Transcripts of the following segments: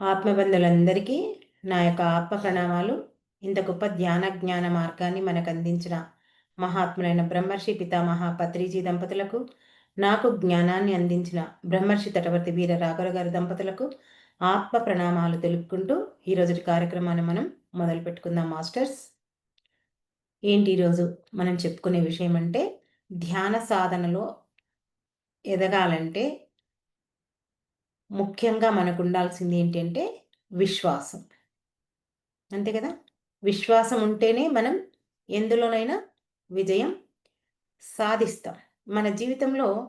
ఆత్మబంధులందరికీ నా యొక్క ఆత్మ ప్రణామాలు ఇంత గొప్ప ధ్యాన జ్ఞాన మార్గాన్ని మనకు అందించిన మహాత్ములైన బ్రహ్మర్షి పితామహ పత్రిజీ దంపతులకు నాకు జ్ఞానాన్ని అందించిన బ్రహ్మర్షి తటవర్తి వీర రాఘవ గారి దంపతులకు ఆత్మ ప్రణామాలు తెలుపుకుంటూ ఈరోజు కార్యక్రమాన్ని మనం మొదలు పెట్టుకుందాం మాస్టర్స్. ఏంటి ఈరోజు మనం చెప్పుకునే విషయం అంటే ధ్యాన సాధనలో ఎదగాలంటే ముఖ్యంగా మనకు ఉండాల్సింది ఏంటంటే విశ్వాసం. అంతే కదా? విశ్వాసం ఉంటేనే మనం ఎందులోనైనా విజయం సాధిస్తాం. మన జీవితంలో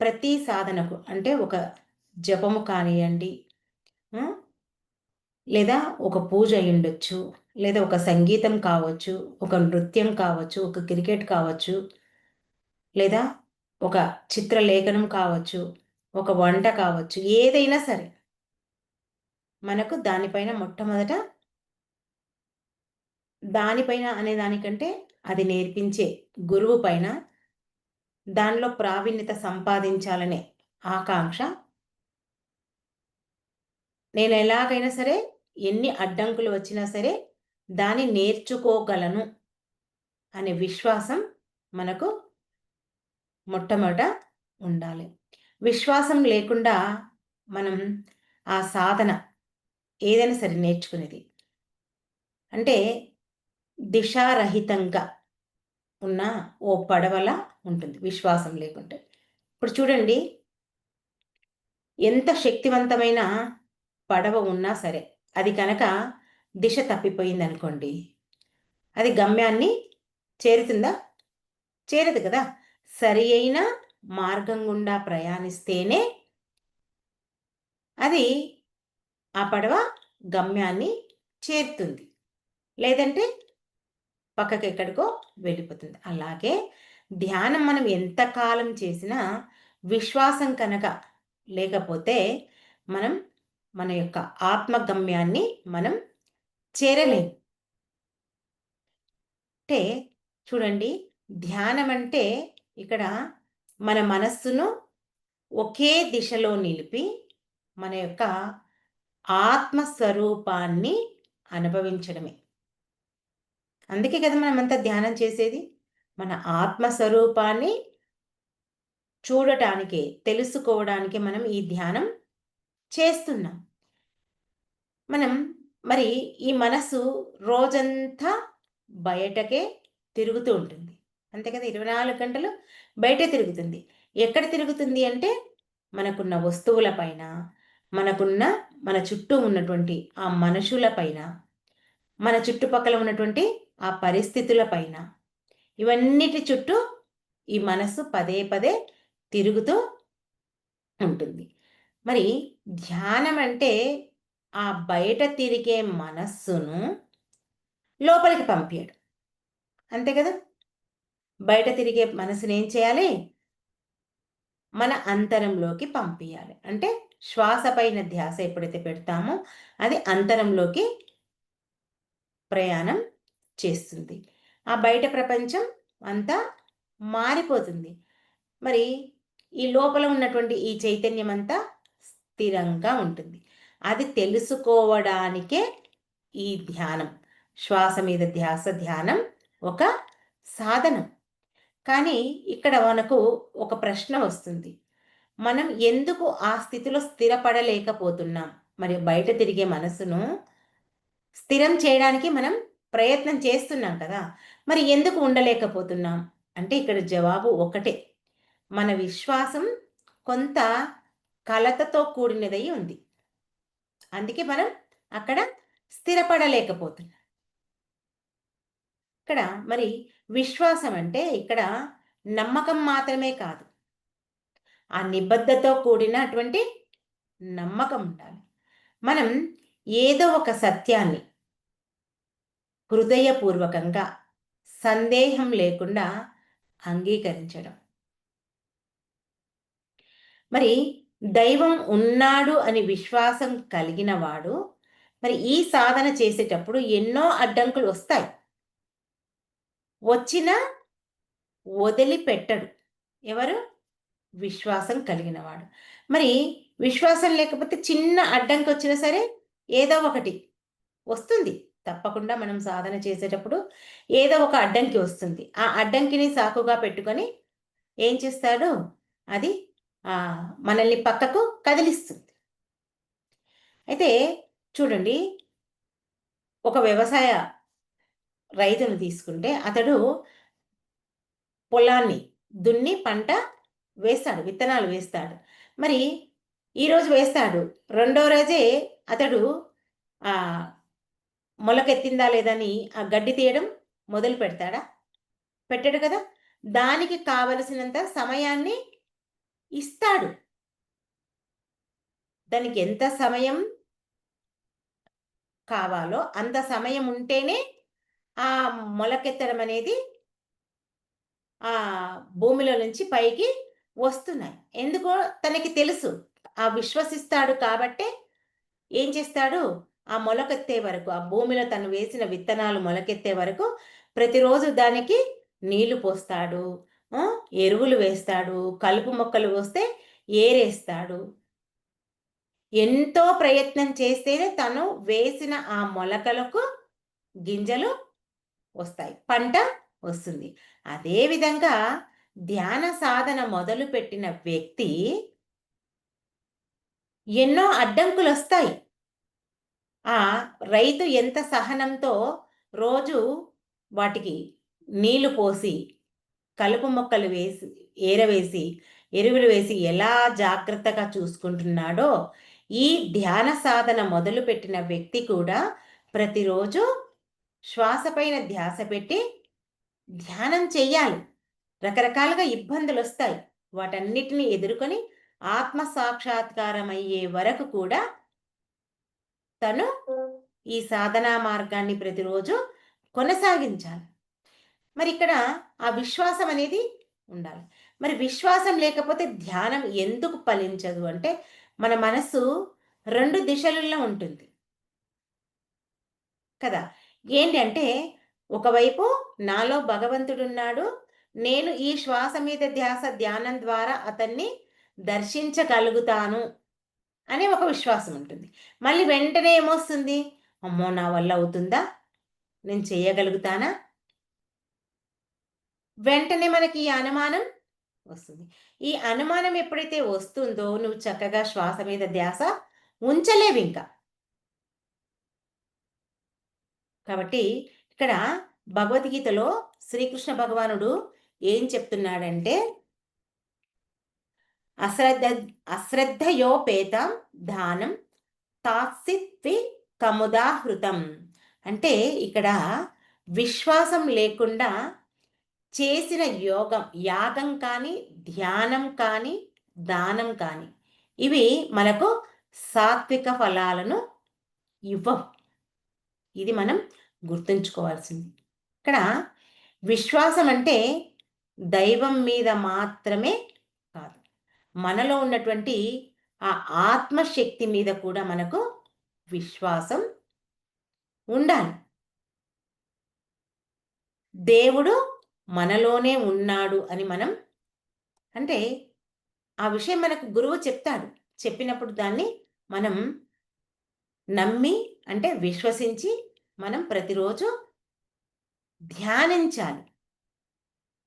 ప్రతి సాధనకు అంటే ఒక జపము కానివ్వండి లేదా ఒక పూజ అయ్యుండొచ్చు లేదా ఒక సంగీతం కావచ్చు ఒక నృత్యం కావచ్చు ఒక క్రికెట్ కావచ్చు లేదా ఒక చిత్రలేఖనం కావచ్చు ఒక వంట కావచ్చు ఏదైనా సరే. మనకు దానిపైన మొట్టమొదట దానిపైన అనే దానికంటే అది నేర్పించే గురువు పైన దానిలో ప్రావీణ్యత సంపాదించాలనే ఆకాంక్ష. నేను ఎలాగైనా సరే ఎన్ని అడ్డంకులు వచ్చినా సరే దాన్ని నేర్చుకోగలను అనే విశ్వాసం మనకు మొట్టమొదట ఉండాలి. విశ్వాసం లేకుండా మనం ఆ సాధన ఏదైనా సరే నేర్చుకునేది. అంటే దిశారహితంగా ఉన్న ఓ పడవల ఉంటుంది విశ్వాసం లేకుంటే. ఇప్పుడు చూడండి ఎంత శక్తివంతమైన పడవ ఉన్నా సరే అది కనుక దిశ తప్పిపోయింది అనుకోండి అది గమ్యాన్ని చేరుతుందా? చేరదు కదా. సరి అయిన మార్గం గుండా ప్రయాణిస్తేనే అది ఆ పడవ గమ్యాన్ని చేరుతుంది. లేదంటే పక్కకి ఎక్కడికో వెళ్ళిపోతుంది. అలాగే ధ్యానం మనం ఎంతకాలం చేసినా విశ్వాసం కనుక లేకపోతే మనం మన యొక్క ఆత్మగమ్యాన్ని మనం చేరలేము అంటే చూడండి ధ్యానం అంటే ఇక్కడ మన మనస్సును ఒకే దిశలో నిలిపి మన యొక్క ఆత్మస్వరూపాన్ని అనుభవించడమే. అందుకే కదా మనం అంత ధ్యానం చేసేది. మన ఆత్మస్వరూపాన్ని చూడటానికి తెలుసుకోవడానికి మనం ఈ ధ్యానం చేస్తున్నాం. మనం మరి ఈ మనసు రోజంతా బయటకే తిరుగుతూ ఉంటుంది. అంతే కదా? ఇరవై నాలుగు గంటలు బయట తిరుగుతుంది. ఎక్కడ తిరుగుతుంది అంటే మనకున్న వస్తువుల పైన మనకున్న మన చుట్టూ ఉన్నటువంటి ఆ మనుషుల పైన మన చుట్టుపక్కల ఉన్నటువంటి ఆ పరిస్థితుల పైన. ఇవన్నిటి చుట్టూ ఈ మనస్సు పదే పదే తిరుగుతూ ఉంటుంది. మరి ధ్యానం అంటే ఆ బయట తిరిగే మనస్సును లోపలికి పంపించడం అంతే కదా? బయట తిరిగే మనసుని ఏం చేయాలి? మన అంతరంలోకి పంపించాలి అంటే శ్వాస పైన ధ్యాస ఎప్పుడైతే పెడతామో అది అంతరంలోకి ప్రయాణం చేస్తుంది. ఆ బయట ప్రపంచం అంతా మారిపోతుంది. మరి ఈ లోపల ఉన్నటువంటి ఈ చైతన్యం అంతా స్థిరంగా ఉంటుంది. అది తెలుసుకోవడానికే ఈ ధ్యానం. శ్వాస మీద ధ్యాస ధ్యానం ఒక సాధనం. కానీ ఇక్కడ మనకు ఒక ప్రశ్న వస్తుంది. మనం ఎందుకు ఆ స్థితిలో స్థిరపడలేకపోతున్నాం? మరియు బయట తిరిగే మనసును స్థిరం చేయడానికి మనం ప్రయత్నం చేస్తున్నాం కదా! మరి ఎందుకు ఉండలేకపోతున్నాం? అంటే ఇక్కడ జవాబు ఒకటే. మన విశ్వాసం కొంత కలతతో కూడినదై ఉంది. అందుకే మనం అక్కడ స్థిరపడలేకపోతున్నాం. ఇక్కడ మరి విశ్వాసం అంటే ఇక్కడ నమ్మకం మాత్రమే కాదు. ఆ నిబద్ధతో కూడినటువంటి నమ్మకం ఉండాలి. మనం ఏదో ఒక సత్యాన్ని హృదయపూర్వకంగా సందేహం లేకుండా అంగీకరించడం. మరి దైవం ఉన్నాడు అని విశ్వాసం కలిగిన వాడు మరి ఈ సాధన చేసేటప్పుడు ఎన్నో అడ్డంకులు వస్తాయి. వచ్చిన వదిలిపెట్టడు. ఎవరు? విశ్వాసం కలిగినవాడు. మరి విశ్వాసం లేకపోతే చిన్న అడ్డంకి వచ్చినా సరే ఏదో ఒకటి వస్తుంది. తప్పకుండా మనం సాధన చేసేటప్పుడు ఏదో ఒక అడ్డంకి వస్తుంది. ఆ అడ్డంకిని సాకుగా పెట్టుకొని ఏం చేస్తాడు? అది మనల్ని పక్కకు కదిలిస్తుంది. అయితే చూడండి ఒక వ్యవసాయ రైతును తీసుకుంటే అతడు పొలాన్ని దున్ని పంట వేస్తాడు విత్తనాలు వేస్తాడు. మరి ఈరోజు వేస్తాడు రెండో రోజే అతడు మొలకెత్తిందా లేదని ఆ గడ్డి తీయడం మొదలు పెడతాడా? పెట్టాడు కదా? దానికి కావలసినంత సమయాన్ని ఇస్తాడు. దానికి ఎంత సమయం కావాలో అంత సమయం ఉంటేనే ఆ మొలకెత్తడం అనేది ఆ భూమిలో నుంచి పైకి వస్తున్నాయి. ఎందుకో తనకి తెలుసు. ఆ విశ్వసిస్తాడు కాబట్టే ఏం చేస్తాడు? ఆ మొలకెత్తే వరకు ఆ భూమిలో తను వేసిన విత్తనాలు మొలకెత్తే వరకు ప్రతిరోజు దానికి నీళ్ళు పోస్తాడు. ఎరువులు వేస్తాడు. కలుపు మొక్కలు వస్తే ఏరేస్తాడు. ఎంతో ప్రయత్నం చేస్తేనే తను వేసిన ఆ మొలకలకు గింజలు వస్తాయి. పంట వస్తుంది. అదేవిధంగా ధ్యాన సాధన మొదలుపెట్టిన వ్యక్తి ఎన్నో అడ్డంకులు వస్తాయి ఆ రైతు ఎంత సహనంతో రోజు వాటికి నీళ్ళు పోసి కలుపు మొక్కలు వేసి ఏరవేసి ఎరువులు వేసి ఎలా జాగ్రత్తగా చూసుకుంటున్నాడో ఈ ధ్యాన సాధన మొదలుపెట్టిన వ్యక్తి కూడా ప్రతిరోజు శ్వాసపైన ధ్యాస పెట్టి ధ్యానం చెయ్యాలి. రకరకాలుగా ఇబ్బందులు వస్తాయి. వాటన్నిటిని ఎదుర్కొని ఆత్మ సాక్షాత్కారం అయ్యే వరకు కూడా తను ఈ సాధనా మార్గాన్ని ప్రతిరోజు కొనసాగించాలి. మరి ఇక్కడ ఆ విశ్వాసం అనేది ఉండాలి. మరి విశ్వాసం లేకపోతే ధ్యానం ఎందుకు ఫలించదు అంటే మన మనసు రెండు దిశలలో ఉంటుంది. కదా? ఏంటంటే ఒకవైపు నాలో భగవంతుడున్నాడు నేను ఈ శ్వాస మీద ధ్యాస ధ్యానం ద్వారా అతన్ని దర్శించగలుగుతాను అనే ఒక విశ్వాసం ఉంటుంది. మళ్ళీ వెంటనే ఏమొస్తుంది? అమ్మో నా వల్ల అవుతుందా? నేను చేయగలుగుతానా? వెంటనే మనకి ఈ అనుమానం వస్తుంది. ఈ అనుమానం ఎప్పుడైతే వస్తుందో నువ్వు చక్కగా శ్వాస మీద ధ్యాస ఉంచలేవు ఇంకా. కాబట్టి ఇక్కడ భగవద్గీతలో శ్రీకృష్ణ భగవానుడు ఏం చెప్తున్నాడంటే అశ్రద్ధ అశ్రద్ధయోపేతం దానం తాత్సిత్వి కముదాహృతం. అంటే ఇక్కడ విశ్వాసం లేకుండా చేసిన యోగం యాగం కానీ ధ్యానం కానీ దానం కానీ ఇవి మనకు సాత్విక ఫలాలను ఇవ్వవు. ఇది మనం గుర్తుంచుకోవాల్సింది. ఇక్కడ విశ్వాసం అంటే దైవం మీద మాత్రమే కాదు. మనలో ఉన్నటువంటి ఆ ఆత్మశక్తి మీద కూడా మనకు విశ్వాసం ఉండాలి. దేవుడు మనలోనే ఉన్నాడు అని మనం అంటే ఆ విషయం మనకు గురువు చెప్తాడు. చెప్పినప్పుడు దాన్ని మనం నమ్మి అంటే విశ్వసించి మనం ప్రతిరోజు ధ్యానించాలి.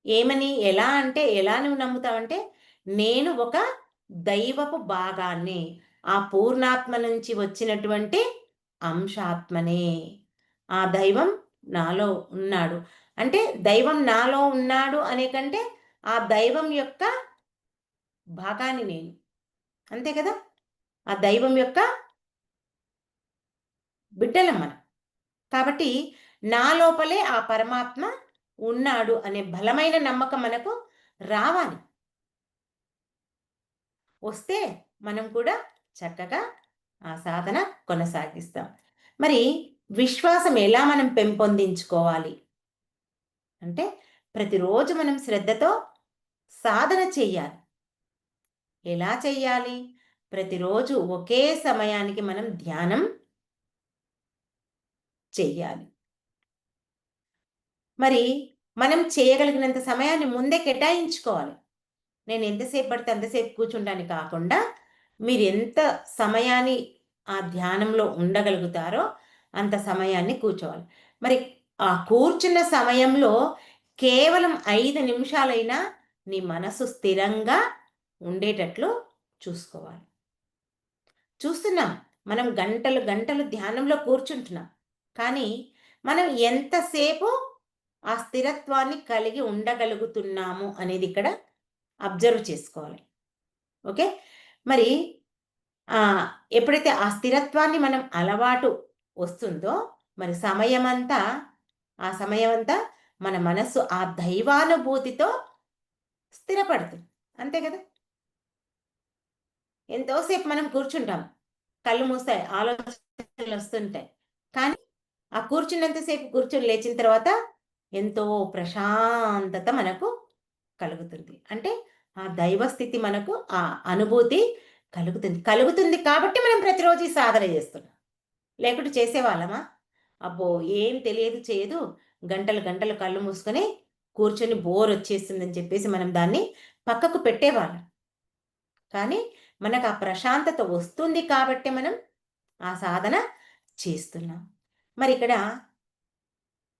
ఏమని ఎలా అంటే ఎలా నువ్వు నమ్ముతావంటే నేను ఒక దైవపు భాగాన్ని ఆ పూర్ణాత్మ నుంచి వచ్చినటువంటి అంశాత్మనే. ఆ దైవం నాలో ఉన్నాడు. అంటే దైవం నాలో ఉన్నాడు అనే కంటే ఆ దైవం యొక్క భాగాన్ని నేను. అంతే కదా? ఆ దైవం యొక్క బిడ్డలం మనం. కాబట్టి నా లోపలే ఆ పరమాత్మ ఉన్నాడు అనే బలమైన నమ్మకం మనకు రావాలి. వస్తే మనం కూడా చక్కగా ఆ సాధన కొనసాగిస్తాం. మరి విశ్వాసం ఎలా మనం పెంపొందించుకోవాలి? అంటే ప్రతిరోజు మనం శ్రద్ధతో సాధన చెయ్యాలి ఎలా చెయ్యాలి ప్రతిరోజు ఒకే సమయానికి మనం ధ్యానం చెయ్యాలి. మరి మనం చేయగలిగినంత సమయాన్ని ముందే కేటాయించుకోవాలి. నేను ఎంతసేపు పడితే అంతసేపు కూర్చుంటాను కాకుండా మీరు ఎంత సమయాన్ని ఆ ధ్యానంలో ఉండగలుగుతారో అంత సమయాన్ని కూర్చోవాలి. మరి ఆ కూర్చున్న సమయంలో కేవలం ఐదు నిమిషాలైనా నీ మనసు స్థిరంగా ఉండేటట్లు చూసుకోవాలి. చూస్తున్నాం మనం గంటలు గంటలు ధ్యానంలో కూర్చుంటున్నాం. కానీ మనం ఎంతసేపు ఆ స్థిరత్వాన్ని కలిగి ఉండగలుగుతున్నాము అనేది ఇక్కడ అబ్జర్వ్ చేసుకోవాలి. ఓకే? మరి ఎప్పుడైతే ఆ స్థిరత్వాన్ని మనం అలవాటు వస్తుందో మరి సమయమంతా ఆ సమయమంతా మన మనస్సు ఆ దైవానుభూతితో స్థిరపడుతుంది. అంతే కదా? ఎంతోసేపు మనం కూర్చుంటాం. కళ్ళు మూస్తాయి ఆలోచనలు వస్తుంటాయి. ఆ కూర్చున్నంతసేపు కూర్చొని లేచిన తర్వాత ఎంతో ప్రశాంతత మనకు కలుగుతుంది. అంటే ఆ దైవస్థితి మనకు ఆ అనుభూతి కలుగుతుంది. కలుగుతుంది కాబట్టి మనం ప్రతిరోజు సాధన చేస్తున్నాం. లేకుంటే చేసేవాళ్ళమా? అబ్బో ఏం తెలియదు చేయదు. గంటలు గంటలు కళ్ళు మూసుకొని కూర్చొని బోర్ వచ్చేస్తుందని చెప్పేసి మనం దాన్ని పక్కకు పెట్టేవాళ్ళం. కానీ మనకు ఆ ప్రశాంతత వస్తుంది కాబట్టి మనం ఆ సాధన చేస్తున్నాం. మరి ఇక్కడ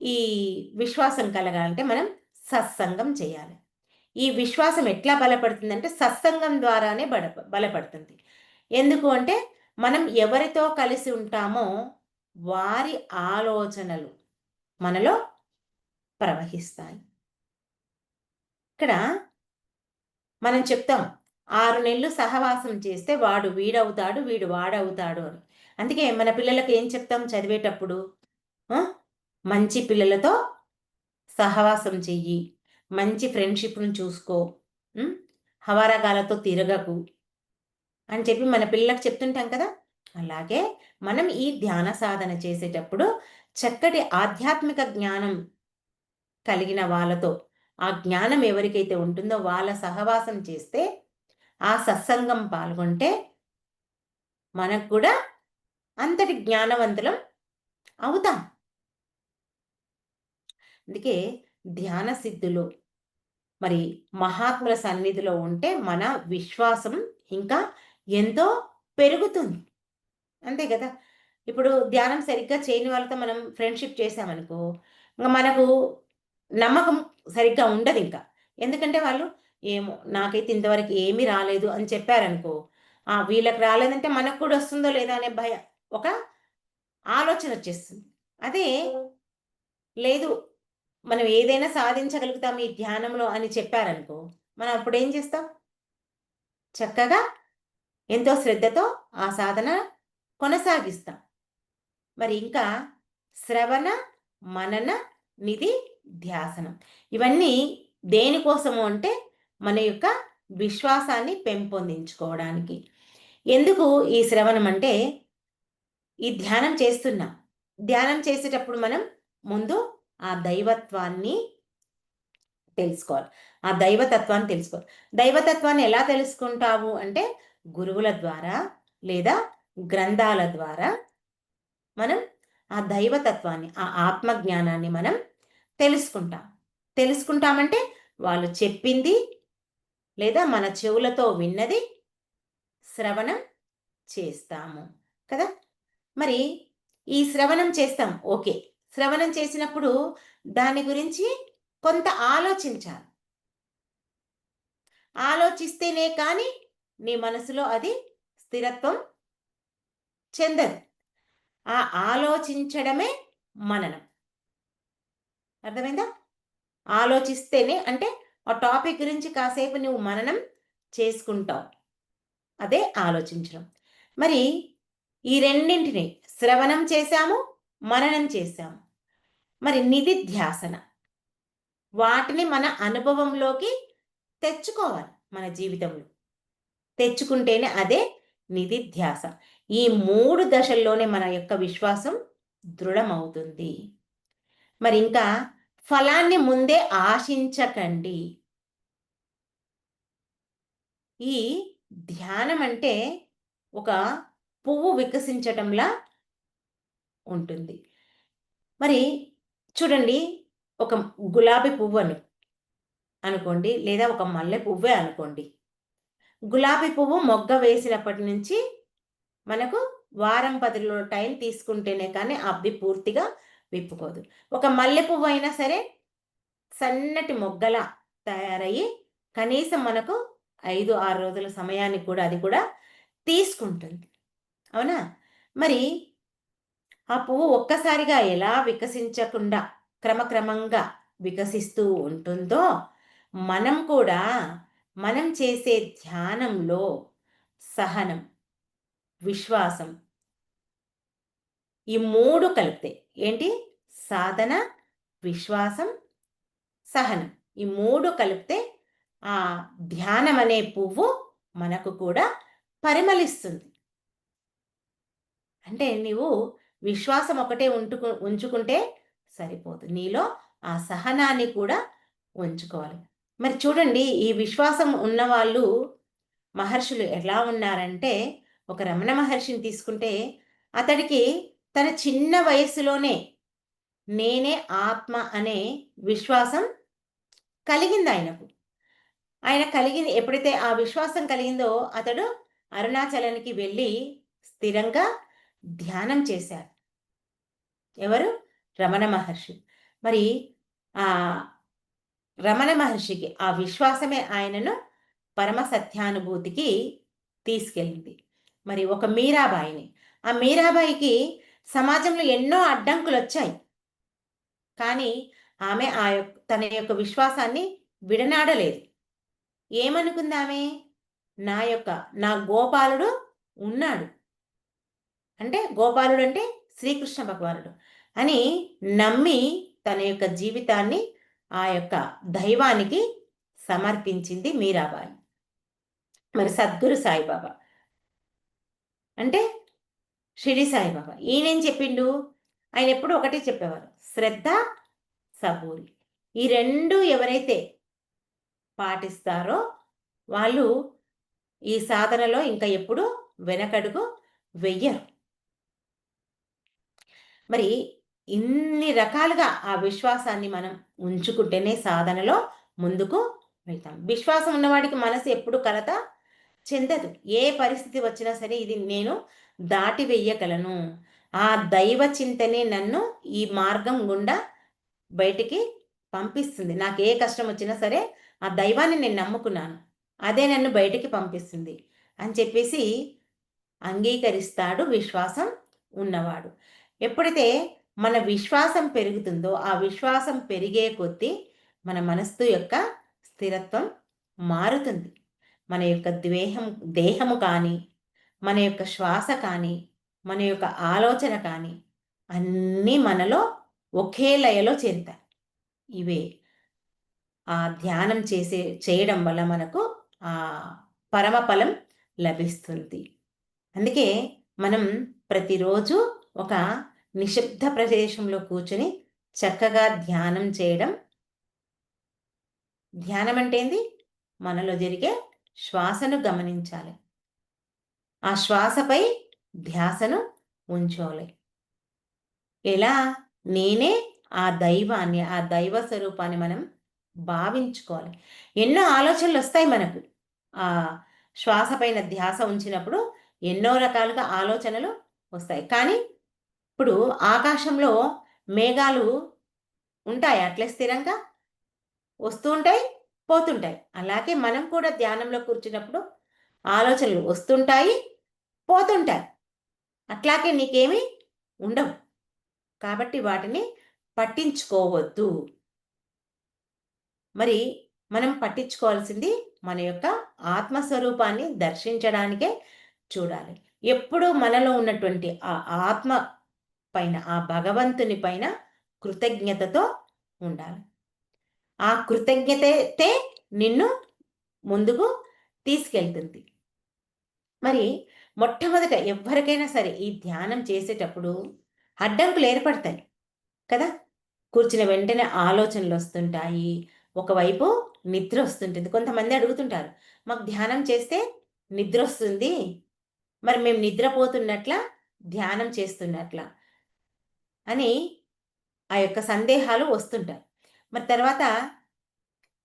ఈ విశ్వాసం కలగాలంటే మనం సత్సంగం చేయాలి. ఈ విశ్వాసం ఎట్లా బలపడుతుందంటే సత్సంగం ద్వారానే బల బలపడుతుంది. ఎందుకు అంటే మనం ఎవరితో కలిసి ఉంటామో వారి ఆలోచనలు మనలో ప్రవహిస్తాయి. ఇక్కడ మనం చెప్తాం ఆరు నెలలు సహవాసం చేస్తే వాడు వీడవుతాడు వీడు వాడవుతాడు అని. అందుకే మన పిల్లలకు ఏం చెప్తాం చదివేటప్పుడు? మంచి పిల్లలతో సహవాసం చెయ్యి. మంచి ఫ్రెండ్షిప్ను చూసుకో. హవారాగాలతో తిరగకు. అని చెప్పి మన పిల్లలకు చెప్తుంటాం కదా? అలాగే మనం ఈ ధ్యాన సాధన చేసేటప్పుడు చక్కటి ఆధ్యాత్మిక జ్ఞానం కలిగిన వాళ్ళతో ఆ జ్ఞానం ఎవరికైతే ఉంటుందో వాళ్ళ సహవాసం చేస్తే ఆ సత్సంగం పాల్గొంటే మనకు కూడా అంతటి జ్ఞానవంతులం అవుతాం. అందుకే ధ్యాన సిద్ధులు మరి మహాత్ముల సన్నిధిలో ఉంటే మన విశ్వాసం ఇంకా ఎంతో పెరుగుతుంది. అంతే కదా? ఇప్పుడు ధ్యానం సరిగ్గా చేయని వాళ్ళతో మనం ఫ్రెండ్షిప్ చేసామనుకో ఇంకా మనకు నమ్మకం సరిగ్గా ఉండదు ఇంకా. ఎందుకంటే వాళ్ళు ఏమో నాకైతే ఇంతవరకు ఏమీ రాలేదు అని చెప్పారనుకో ఆ వీళ్ళకి రాలేదంటే మనకు కూడా వస్తుందో లేదా అనే భయం. ఒక ఆలోచన వచ్చేస్తుంది. అదే లేదు మనం ఏదైనా సాధించగలుగుతాం ఈ ధ్యానంలో అని చెప్పారనుకో మనం అప్పుడు ఏం చేస్తాం? చక్కగా ఎంతో శ్రద్ధతో ఆ సాధన కొనసాగిస్తాం. మరి ఇంకా శ్రవణ మనన నిధి ధ్యాసనం. ఇవన్నీ దేనికోసము అంటే మన యొక్క విశ్వాసాన్ని పెంపొందించుకోవడానికి. ఎందుకు ఈ శ్రవణం అంటే ఈ ధ్యానం చేస్తున్నాం. ధ్యానం చేసేటప్పుడు మనం ముందు ఆ దైవత్వాన్ని తెలుసుకోవాలి. ఆ దైవతత్వాన్ని తెలుసుకోవాలి. దైవతత్వాన్ని ఎలా తెలుసుకుంటావు అంటే గురువుల ద్వారా లేదా గ్రంథాల ద్వారా మనం ఆ దైవతత్వాన్ని ఆ ఆత్మజ్ఞానాన్ని మనం తెలుసుకుంటాం. తెలుసుకుంటామంటే వాళ్ళు చెప్పింది లేదా మన చెవులతో విన్నది శ్రవణం చేస్తాము కదా? మరి ఈ శ్రవణం చేస్తాం. ఓకే. శ్రవణం చేసినప్పుడు దాని గురించి కొంత ఆలోచించాలి. ఆలోచిస్తేనే కానీ నీ మనసులో అది స్థిరత్వం చెందదు. ఆ ఆలోచించడమే మననం. అర్థమైందా? ఆలోచిస్తేనే అంటే ఆ టాపిక్ గురించి కాసేపు నువ్వు మననం చేసుకుంటావు. అదే ఆలోచించడం. మరి ఈ రెండింటిని శ్రవణం చేశాము మననం చేశాము. మరి నిధిధ్యాసన వాటిని మన అనుభవంలోకి తెచ్చుకోవాలి మన జీవితంలో. తెచ్చుకుంటేనే అదే నిధిధ్యాస ఈ మూడు దశల్లోనే మన యొక్క విశ్వాసం దృఢమవుతుంది. మరి ఇంకా ఫలాన్ని ముందే ఆశించకండి. ఈ ధ్యానం అంటే ఒక పువ్వు వికసించటంలా ఉంటుంది. మరి చూడండి ఒక గులాబీ పువ్వు అని అనుకోండి లేదా ఒక మల్లె పువ్వే అనుకోండి. గులాబీ పువ్వు మొగ్గ వేసినప్పటి నుంచి మనకు వారం పది రోజుల టైం తీసుకుంటేనే కానీ అబ్బి పూర్తిగా విప్పుకోదు. ఒక మల్లె పువ్వు అయినా సరే సన్నటి మొగ్గల తయారయ్యి కనీసం మనకు ఐదు ఆరు రోజుల సమయానికి కూడా అది కూడా తీసుకుంటుంది. అవునా? మరి ఆ పువ్వు ఒక్కసారిగా ఎలా వికసించకుండా క్రమక్రమంగా వికసిస్తూ ఉంటుందో మనం కూడా మనం చేసే ధ్యానంలో సహనం విశ్వాసం ఈ మూడు కలిపితే ఏంటి? సాధన విశ్వాసం సహనం. ఈ మూడు కలిపితే ఆ ధ్యానం అనే పువ్వు మనకు కూడా పరిమళిస్తుంది. అంటే నీవు విశ్వాసం ఒకటే ఉంటుకు ఉంచుకుంటే సరిపోదు. నీలో ఆ సహనాన్ని కూడా ఉంచుకోవాలి. మరి చూడండి ఈ విశ్వాసం ఉన్నవాళ్ళు మహర్షులు ఎలా ఉన్నారంటే ఒక రమణ మహర్షిని తీసుకుంటే అతడికి తన చిన్న వయసులోనే నేనే ఆత్మ అనే విశ్వాసం కలిగింది ఆయనకు. ఆయన కలిగింది ఎప్పుడైతే ఆ విశ్వాసం కలిగిందో అతడు అరుణాచలానికి వెళ్ళి స్థిరంగా ధ్యానం చేశారు. ఎవరు? రమణ మహర్షి. మరి ఆ రమణ మహర్షికి ఆ విశ్వాసమే ఆయనను పరమ సత్యానుభూతికి తీసుకెళ్ళింది. మరి ఒక మీరాబాయిని. ఆ మీరాబాయికి సమాజంలో ఎన్నో అడ్డంకులు వచ్చాయి కానీ ఆమె ఆ యొక్క తన యొక్క విశ్వాసాన్ని విడనాడలేదు. ఏమనుకుందామే నా యొక్క నా గోపాలుడు ఉన్నాడు. అంటే గోపాలుడు అంటే శ్రీకృష్ణ భగవానుడు. అని నమ్మి తన యొక్క జీవితాన్ని ఆ యొక్క దైవానికి సమర్పించింది మీరాబాయి. మరి సద్గురు సాయిబాబా. అంటే షిడి సాయిబాబా. ఈయనేం చెప్పిండు? ఆయన ఎప్పుడు ఒకటే చెప్పేవారు. శ్రద్ధ సబూరి. ఈ రెండు ఎవరైతే పాటిస్తారో వాళ్ళు ఈ సాధనలో ఇంకా ఎప్పుడు వెనకడుగు వెయ్యరు. మరి ఇన్ని రకాలుగా ఆ విశ్వాసాన్ని మనం ఉంచుకుంటేనే సాధనలో ముందుకు వెళ్తాం. విశ్వాసం ఉన్నవాడికి మనసు ఎప్పుడు కలత చెందదు. ఏ పరిస్థితి వచ్చినా సరే ఇది నేను దాటి వెయ్యగలను. ఆ దైవ చింతనే నన్ను ఈ మార్గం గుండా బయటికి పంపిస్తుంది. నాకు ఏ కష్టం వచ్చినా సరే ఆ దైవాన్ని నేను నమ్ముకున్నాను. అదే నన్ను బయటికి పంపిస్తుంది అని చెప్పేసి అంగీకరిస్తాడు విశ్వాసం ఉన్నవాడు. ఎప్పుడైతే మన విశ్వాసం పెరుగుతుందో ఆ విశ్వాసం పెరిగే కొద్దీ మన మనస్సు యొక్క స్థిరత్వం మారుతుంది. మన యొక్క ద్వేహం దేహము కానీ మన యొక్క శ్వాస కానీ మన యొక్క ఆలోచన కానీ అన్నీ మనలో ఒకే లయలో చేరుతాయి. ఇవే ఆ ధ్యానం చేసే చేయడం వల్ల మనకు ఆ పరమ ఫలం లభిస్తుంది. అందుకే మనం ప్రతిరోజు ఒక నిశ్శబ్ద ప్రదేశంలో కూర్చొని చక్కగా ధ్యానం చేయడం. ధ్యానం అంటే ఏంది? మనలో జరిగే శ్వాసను గమనించాలి. ఆ శ్వాసపై ధ్యాసను ఉంచోలి. ఎలా? నేనే ఆ దైవాన్ని ఆ దైవ స్వరూపాన్ని మనం భావించుకోవాలి. ఎన్నో ఆలోచనలు వస్తాయి మనకు. ఆ శ్వాస పైన ధ్యాస ఉంచినప్పుడు ఎన్నో రకాలుగా ఆలోచనలు వస్తాయి. కానీ ఇప్పుడు ఆకాశంలో మేఘాలు ఉంటాయి. అట్లే స్థిరంగా వస్తూ ఉంటాయి పోతుంటాయి. అలాగే మనం కూడా ధ్యానంలో కూర్చున్నప్పుడు ఆలోచనలు వస్తుంటాయి పోతుంటాయి. అట్లాగే నీకేమీ ఉండవు. కాబట్టి వాటిని పట్టించుకోవద్దు. మరి మనం పట్టించుకోవాల్సింది మన యొక్క ఆత్మస్వరూపాన్ని దర్శించడానికే చూడాలి. ఎప్పుడూ మనలో ఉన్నటువంటి ఆ ఆత్మ పైన ఆ భగవంతుని పైన కృతజ్ఞతతో ఉండాలి. ఆ కృతజ్ఞతే నిన్ను ముందుకు తీసుకెళ్తుంది. మరి మొట్టమొదట ఎవరికైనా సరే ఈ ధ్యానం చేసేటప్పుడు అడ్డంకులు ఏర్పడతాయి కదా. కూర్చున్న వెంటనే ఆలోచనలు వస్తుంటాయి. ఒకవైపు నిద్ర వస్తుంటుంది. కొంతమంది అడుగుతుంటారు మాకు ధ్యానం చేస్తే నిద్ర వస్తుంది. మరి మేము నిద్రపోతున్నట్ల ధ్యానం చేస్తున్నట్ల. అని ఆ యొక్క సందేహాలు వస్తుంటాయి. మరి తర్వాత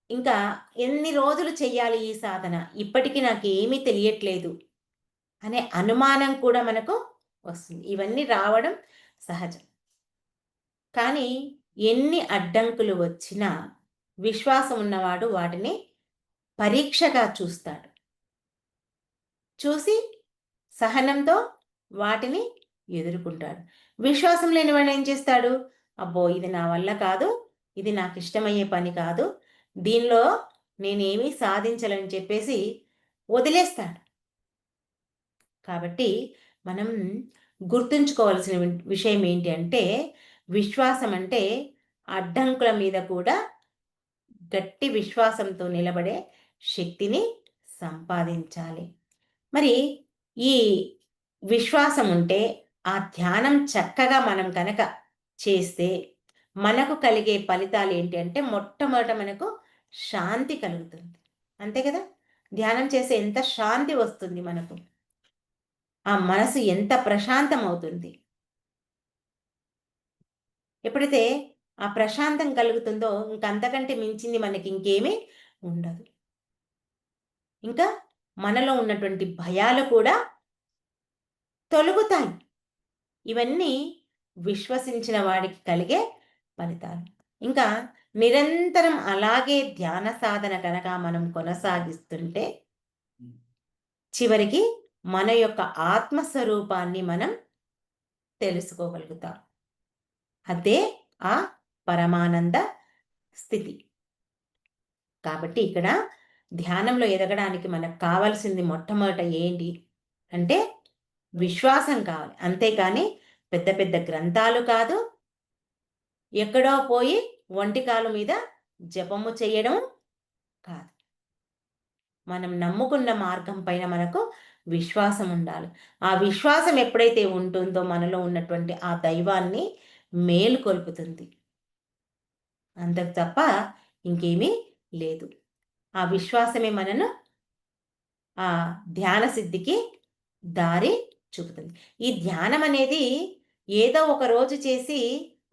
ఇంకా ఎన్ని రోజులు చెయ్యాలి ఈ సాధన? ఇప్పటికీ నాకు ఏమీ తెలియట్లేదు అనే అనుమానం కూడా మనకు వస్తుంది. ఇవన్నీ రావడం సహజం. కానీ ఎన్ని అడ్డంకులు వచ్చినా విశ్వాసం ఉన్నవాడు వాటిని పరీక్షగా చూస్తాడు. చూసి సహనంతో వాటిని ఎదుర్కొంటాడు. విశ్వాసం లేనివాడు ఏం చేస్తాడు? అబ్బో ఇది నా వల్ల కాదు ఇది నాకు ఇష్టమయ్యే పని కాదు దీనిలో నేనేమీ సాధించలేని చెప్పేసి వదిలేస్తాడు. కాబట్టి మనం గుర్తుంచుకోవాల్సిన విషయం ఏంటి అంటే విశ్వాసం అంటే అడ్డంకుల మీద కూడా గట్టి విశ్వాసంతో నిలబడే శక్తిని సంపాదించాలి. మరి ఈ విశ్వాసం ఉంటే ఆ ధ్యానం చక్కగా మనం కనుక చేస్తే మనకు కలిగే ఫలితాలు ఏంటి అంటే మొట్టమొదట మనకు శాంతి కలుగుతుంది. అంతే కదా? ధ్యానం చేసే ఎంత శాంతి వస్తుంది మనకు? ఆ మనసు ఎంత ప్రశాంతం అవుతుంది ఎప్పుడైతే ఆ ప్రశాంతం కలుగుతుందో ఇంకంతకంటే మించింది మనకి ఇంకేమీ ఉండదు. ఇంకా మనలో ఉన్నటువంటి భయాలు కూడా తొలుగుతాయి. ఇవన్నీ విశ్వసించిన వాడికి కలిగే ఫలితాలు. ఇంకా నిరంతరం అలాగే ధ్యాన సాధన కనుక మనం కొనసాగిస్తుంటే చివరికి మన యొక్క ఆత్మస్వరూపాన్ని మనం తెలుసుకోగలుగుతాం. అదే ఆ పరమానంద స్థితి. కాబట్టి ఇక్కడ ధ్యానంలో ఎదగడానికి మనకు కావాల్సింది మొట్టమొదట ఏంటి? అంటే విశ్వాసం కావాలి. అంతేకాని పెద్ద పెద్ద గ్రంథాలు కాదు. ఎక్కడో పోయి ఒంటికాలు మీద జపము చేయడం కాదు. మనం నమ్ముకున్న మార్గం పైన మనకు విశ్వాసం ఉండాలి. ఆ విశ్వాసం ఎప్పుడైతే ఉంటుందో మనలో ఉన్నటువంటి ఆ దైవాన్ని మేలుకొల్పుతుంది అంతకు తప్ప ఇంకేమీ లేదు. ఆ విశ్వాసమే మనను ఆ ధ్యాన సిద్ధికి దారి చూపుతుంది. ఈ ధ్యానం అనేది ఏదో ఒక రోజు చేసి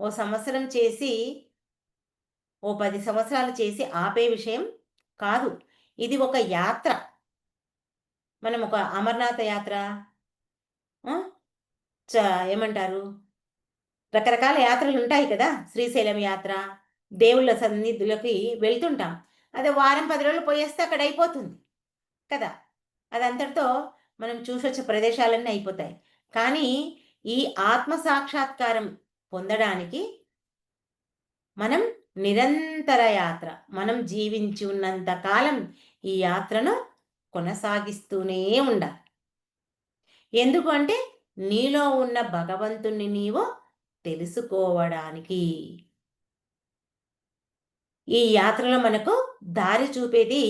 ఓ సంవత్సరం చేసి ఓ పది సంవత్సరాలు చేసి ఆపే విషయం కాదు. ఇది ఒక యాత్ర. మనం ఒక అమర్నాథ యాత్ర ఏమంటారు? రకరకాల యాత్రలు ఉంటాయి కదా. శ్రీశైలం యాత్ర దేవుళ్ళ సన్నిధులకి వెళ్తుంటాం. అదే వారం పది రోజులు పోయేస్తే అక్కడ అయిపోతుంది కదా. అదంతటితో మనం చూసొచ్చే ప్రదేశాలన్నీ అయిపోతాయి. కానీ ఈ ఆత్మ సాక్షాత్కారం పొందడానికి మనం నిరంతర యాత్ర మనం జీవించి ఉన్నంత కాలం ఈ యాత్రను కొనసాగిస్తూనే ఉండాలి. ఎందుకు అంటే నీలో ఉన్న భగవంతుణ్ణి నీవు తెలుసుకోవడానికి. ఈ యాత్రలో మనకు దారి చూపేది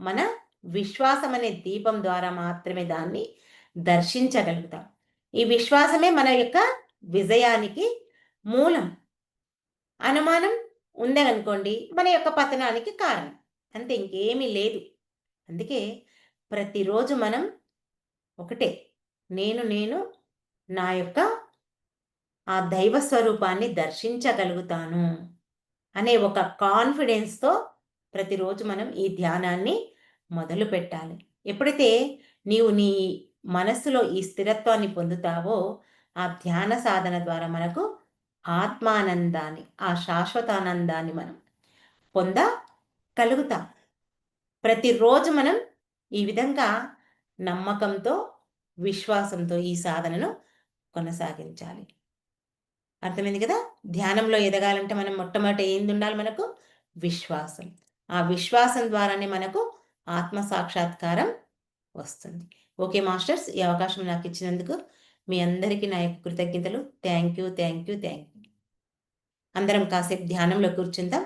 మన విశ్వాసం అనే దీపం ద్వారా మాత్రమే దాన్ని దర్శించగలుగుతాం. ఈ విశ్వాసమే మన యొక్క విజయానికి మూలం అనుమానం ఉందనుకోండి మన యొక్క పతనానికి కారణం. అంతే ఇంకేమీ లేదు. అందుకే ప్రతిరోజు మనం ఒకటే నేను నేను నా యొక్క ఆ దైవ స్వరూపాన్ని దర్శించగలుగుతాను అనే ఒక కాన్ఫిడెన్స్తో ప్రతిరోజు మనం ఈ ధ్యానాన్ని మొదలు పెట్టాలి. ఎప్పుడైతే నీవు నీ మనస్సులో ఈ స్థిరత్వాన్ని పొందుతావో ఆ ధ్యాన సాధన ద్వారా మనకు ఆత్మానందాన్ని ఆ శాశ్వతానందాన్ని మనం పొంద కలుగుతాం. ప్రతిరోజు మనం ఈ విధంగా నమ్మకంతో విశ్వాసంతో ఈ సాధనను కొనసాగించాలి. అర్థమైంది కదా? ధ్యానంలో ఎదగాలంటే మనం మొట్టమొదటి ఏంది ఉండాలి మనకు? విశ్వాసం. ఆ విశ్వాసం ద్వారానే మనకు ఆత్మ సాక్షాత్కారం వస్తుంది. ఓకే మాస్టర్స్ ఈ అవకాశం నాకు ఇచ్చినందుకు మీ అందరికీ నా యొక్క కృతజ్ఞతలు. Thank you thank you thank you. అందరం కాసేపు ధ్యానంలో కూర్చుందాం.